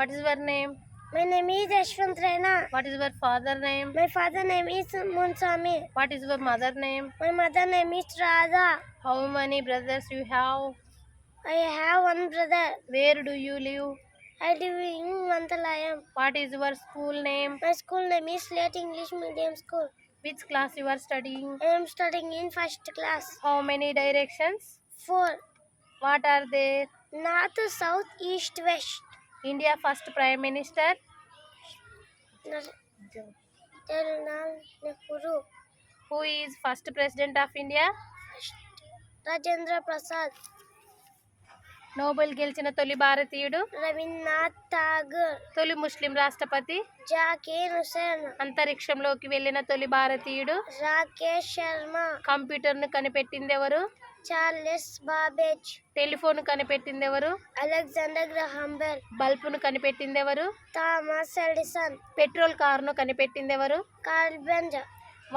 What is your name? My name is Yashwant Raina. What is your father name? My father name is Munsami. What is your mother name? My mother name is Radha. How many brothers you have? I have one brother. Where do you live? I live in Mantalayam. What is your school name? My school name is Slate English Medium School. Which class you are studying? I am studying in first class. How many directions? Four. What are they? North, South, East, West. India first prime minister who is first president of India Rajendra Prasad Nobel గెలిచిన తొలి భారతీయుడు? రవీంద్రనాథ్ ఠాగూర్ తొలి ముస్లిం రాష్ట్రపతి? జాకీర్ హుసేన్ అంతరిక్షంలోకి వెళ్ళిన తొలి భారతీయుడు? రాకేష్ శర్మ కంప్యూటర్ను కనిపెట్టింది ఎవరు Charles Babbage. టెలిఫోన్ కనిపెట్టింది ఎవరు Alexander Graham Bell. బల్బును కనిపెట్టింది ఎవరు Thomas Edison. పెట్రోల్ కారును కనిపెట్టింది ఎవరు Carl Benz.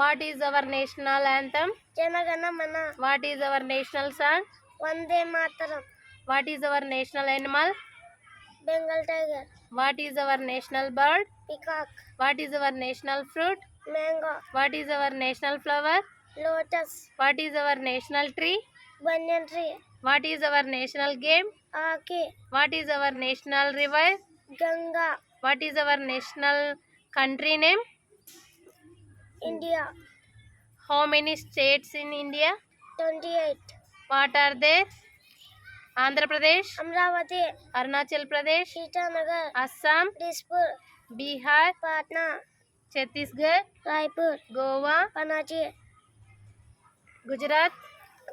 What is our national anthem Janagana Mana. What is our national song Vande Mataram. What is our national animal Bengal Tiger. What is our national bird Peacock. What is our national fruit Mango. What is our national flower Lotus. What is our national tree banyan tree. What is our national game? Hockey. What is our national river? Ganga. What is our national country name? India. How many states in India? 28. What are they? Andhra Pradesh, Amravati, Arunachal Pradesh, Sitanagar, Assam, Dispur, Bihar, Patna, Chhattisgarh, Raipur, Goa, Panaji, Gujarat,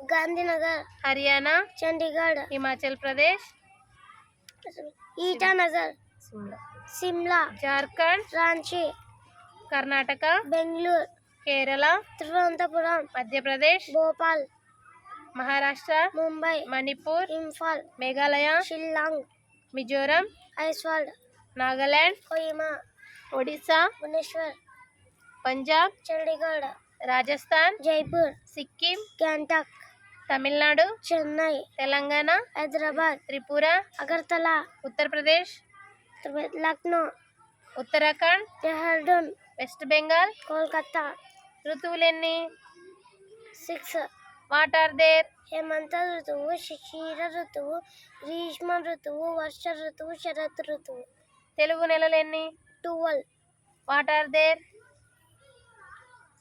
Gandhinagar Haryana Chandigarh Himachal Pradesh Itanagar Shimla Jharkhand Ranchi Karnataka Bengaluru Kerala Thiruvananthapuram Madhya Pradesh Bhopal Maharashtra Mumbai Manipur Imphal Meghalaya Shillong Mizoram Aizawl Nagaland Kohima Odisha భునేశ్వర్ Punjab Chandigarh Rajasthan Jaipur Sikkim Gangtok Tamil Nadu Chennai Telangana Hyderabad Tripura Agartala Uttar Pradesh Lucknow Uttarakhand Dehradun west Bengal Kolkata ఋతువులు ఎన్ని six. What are there? హేమంత ఋతువు శిశిర ఋతువు గ్రీష్మ ఋతువు వర్ష ఋతువు శరత్ ఋతువు. తెలుగు నెలలు ఎన్ని twelve. What are there?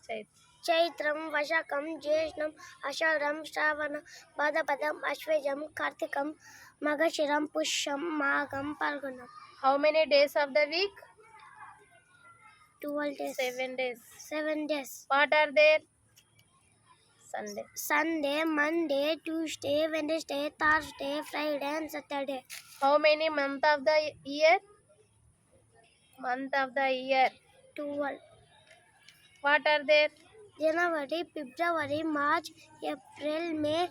Chait चैत्रं वशकं ज्येष्ठम् अशरं श्रावणं भदपदम् अश्वजं कार्तिकं मघशिरं पुष्यं माघं फाल्गुनम् how many days of the week 12 days 7 days 7 days what are there sunday sunday monday tuesday wednesday thursday friday and saturday how many month of the year month of the year 12 what are there January February March April May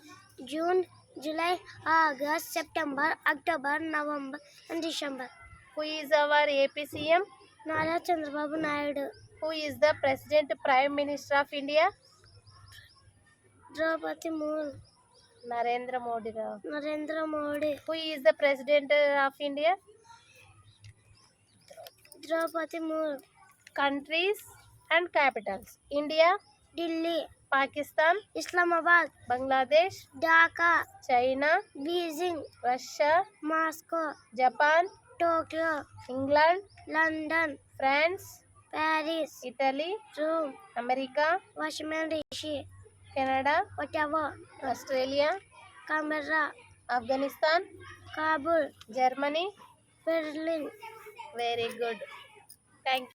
June July August September October November December. Who is C M Nara Chandrababu Naidu. Who is the president prime minister of India Droupadi Murmu. Narendra Modi Rao Narendra Modi. Who is the president of India Droupadi Murmu. Countries and capitals India Delhi Pakistan Islamabad Bangladesh Dhaka China Beijing Russia Moscow Japan Tokyo England London France Paris Italy Rome America Washington D C Canada Ottawa Australia Canberra Afghanistan Kabul Germany Berlin. Very good. Thank you.